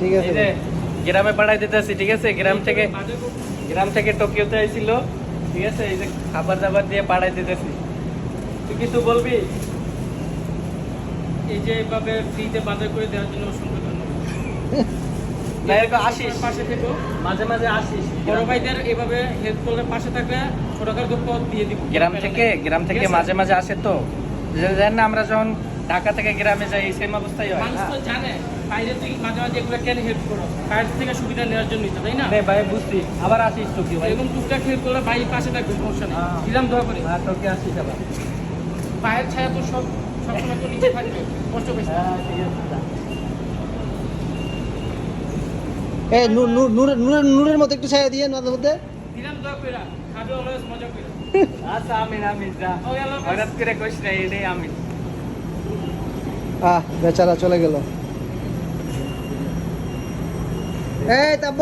ঠিক আছে। গ্রামে পাঠাই দিতেছি ঠিক আছে? গ্রাম থেকে গ্রাম থেকে টোকিওতে আইছিল ঠিক আছে? এই যে খাবার দাবার দিয়ে পাঠাই দিতেছি। তুই কিছু বলবি? এই যে এভাবে ফ্রিতে বাজার করে দেওয়ার জন্য অসংখ্য ধন্যবাদ। আসিস। পাশে থেকো। মাঝে মাঝে আসিস। বড় ভাইদের এভাবে হেল্প করলে পাশে থাকলে ছোটখাটো পথ দিয়ে দিব। গ্রাম থেকে গ্রাম থেকে মাঝে মাঝে আসে তো। জানেন না আমরা যখন ঢাকা থেকে গ্রামে যাই এই সেম অবস্থাই হয়। মানুষ তো জানে বাইরে থেকে মাঝে মাঝে এগুলো কেন হেল্প করো? বাইরে থেকে সুবিধা নেওয়ার জন্যই তো তাই না? নে ভাই বুঝছি। আবার আসিস তো কি ভাই? এরকম টুকটাক হেল্প করলে ভাই পাশে থাকবে সমস্যা নেই। হ্যাঁ। দিলাম দোয়া করে। হ্যাঁ তোকে আসিস আবার। পায়ের ছায়া তো সব সবসময় তো নিচে থাকবে কষ্ট পেয়েছে হ্যাঁ ঠিক আছে নূরের নূরের মতো একটু ছায়া দিয়ে মাঝে মধ্যে দিলাম দোয়া করে খাবে অলওয়েজ মজা করে আচ্ছা আমিন আমিন যা। ওই আল্লাহ হাফেজ। হঠাৎ করে কইস না এটাই আমিন। আহ বেচারা চলে গেল। এই তাব্য